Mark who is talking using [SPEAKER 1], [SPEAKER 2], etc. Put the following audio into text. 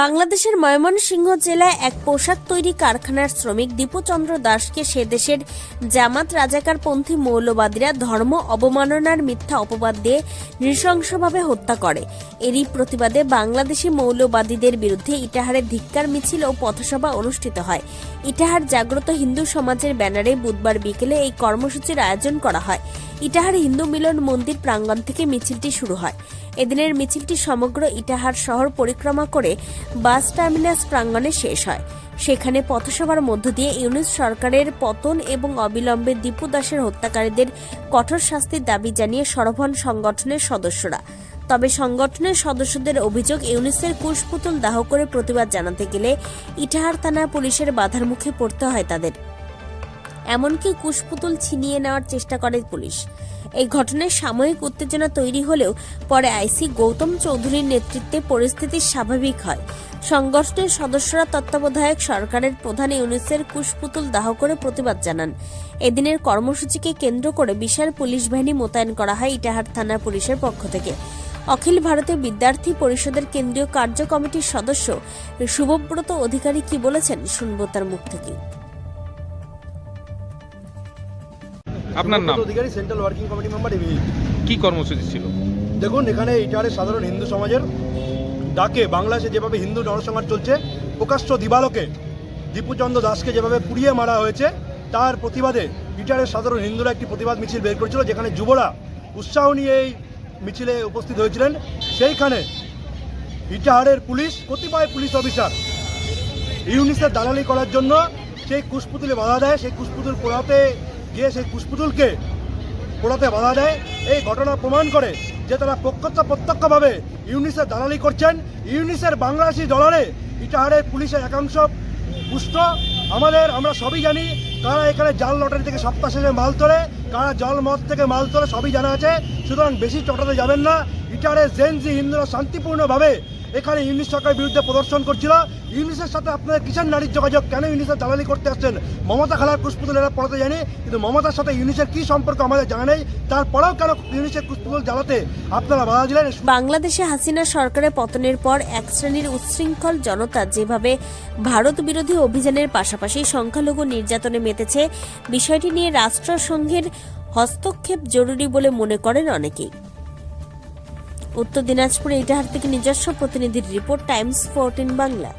[SPEAKER 1] বাংলাদেশের ময়মনসিংহ জেলায় এক পোশাক তৈরি কারখানার শ্রমিক দীপুচন্দ্র দাসকে সে দেশের জামাত রাজাকারপন্থী মৌলবাদীরা ধর্ম অবমাননার মিথ্যা অপবাদ দিয়ে নৃশংসভাবে হত্যা করে। এরই প্রতিবাদে বাংলাদেশি মৌলবাদীদের বিরুদ্ধে ইটাহারে ধিক্কার, মিছিল ও পথসভা অনুষ্ঠিত হয়। ইটাহার জাগ্রত হিন্দু সমাজের ব্যানারে বুধবার বিকেলে এই কর্মসূচির আয়োজন করা হয়। ইটাহার হিন্দু মিলন মন্দির প্রাঙ্গণ থেকে মিছিলটি শুরু হয়। এদিনের মিছিলটি সমগ্র ইটাহার শহর পরিক্রমা করে বাস টার্মিনাস প্রাঙ্গণে শেষ হয়। সেখানে পথসভার মধ্য দিয়ে ইউনিস সরকারের পতন এবং অবিলম্বে দীপু দাসের হত্যাকারীদের কঠোর শাস্তির দাবি জানিয়ে সরভন সংগঠনের সদস্যরা। তবে সংগঠনের সদস্যদের অভিযোগ, ইউনিসের কুশপুতুল দাহ করে প্রতিবাদ জানাতে গেলে ইটাহার থানা পুলিশের বাধার মুখে পড়তে হয় তাদের। এমনকি কুশপুতুল ছিনিয়ে নেওয়ার চেষ্টা করে পুলিশ। এই ঘটনায় সাময়িক উত্তেজনা তৈরি হলেও পরে আইসি গৌতম চৌধুরীর নেতৃত্বে পরিস্থিতি স্বাভাবিক হয়। সংগঠনের সদস্যরা তত্ত্বাবধায়ক সরকারের প্রধান ইউনিসের কুশপুতুল দাহ করে প্রতিবাদ জানান। এদিনের কর্মসূচিকে কেন্দ্র করে বিশাল পুলিশ বাহিনী মোতায়েন করা হয় ইটাহার থানা পুলিশের পক্ষ থেকে। অখিল ভারতীয় বিদ্যার্থী পরিষদের কেন্দ্রীয় কার্য কমিটির সদস্য শুভব্রত অধিকারী কি বলেছেন শুনব তার মুখ থেকে।
[SPEAKER 2] আপনার নাম?
[SPEAKER 3] Adhikari central working committee member এমনি
[SPEAKER 2] কি কর্মসূচি ছিল?
[SPEAKER 3] দেখুন এখানে ইটারের সাধারণ হিন্দু সমাজের ডাকে বাংলাদেশে যেভাবে হিন্দু নরসংহার চলছে প্রকাশ্য দিবালোকে দীপুচন্দ্র দাসকে যেভাবে পুড়িয়ে মারা হয়েছে তার প্রতিবাদে ইটারের সাধারণ হিন্দুরা একটি প্রতিবাদ মিছিল বের করেছিল যেখানে যুবরা উৎসাহ নিয়ে এই মিছিলে উপস্থিত হয়েছিলেন। সেইখানে ইটাহারের পুলিশ কতিপয় পুলিশ অফিসার ইউনিসের দালালি করার জন্য সেই কুশপুতুলে বাধা দেয়। সেই কুশপুতুল পোড়াতে গিয়ে সেই কুশপুতুলকে পোড়াতে বাধা দেয়। এই ঘটনা প্রমাণ করে যে তারা প্রত্যক্ষ প্রত্যক্ষভাবে ইউনিসের দালালি করছেন। ইউনিসের বাংলাদেশি ডলারে ইটাহারের পুলিশের একাংশ পুষ্ট। আমাদের, আমরা সবই জানি কারা এখানে জাল লটারি থেকে সপ্তাহ শেষে মাল তোলে, কারা জল মদ থেকে মাল তোলে, সবই জানা আছে। সুতরাং বেশি চটাতে যাবেন না। ইটাহারের জেনজি হিন্দুরা শান্তিপূর্ণভাবে এখানে ইউনিস সরকারের বিরুদ্ধে প্রদর্শন করছিল। ইউনিসের সাথে আপনারা কিষাণ নারীর যোগাযোগ? কেন ইউনিসের দালালি করতে আসছেন মমতা খালার কুশপুতুল এরা পড়াতে জানি কিন্তু মমতার সাথে ইউনিসের কি সম্পর্ক আমাদের জানা নেই। তারপরেও কেন ইউনিসের কুশপুতুল জ্বালাতে আপনারা বাধা দিলেন?
[SPEAKER 1] বাংলাদেশে হাসিনা সরকারের পতনের পর এক শ্রেণির উচ্ছৃঙ্খল জনতা যেভাবে ভারত বিরোধী অভিযানের পাশাপাশি সংখ্যালঘু নির্যাতনে মেতেছে, বিষয়টি নিয়ে রাষ্ট্রসংঘের হস্তক্ষেপ জরুরি বলে মনে করেন অনেকেই। উত্তর দিনাজপুরে ইটাহার থেকে নিজস্ব প্রতিনিধির রিপোর্ট টাইমস ফোরটিন বাংলা।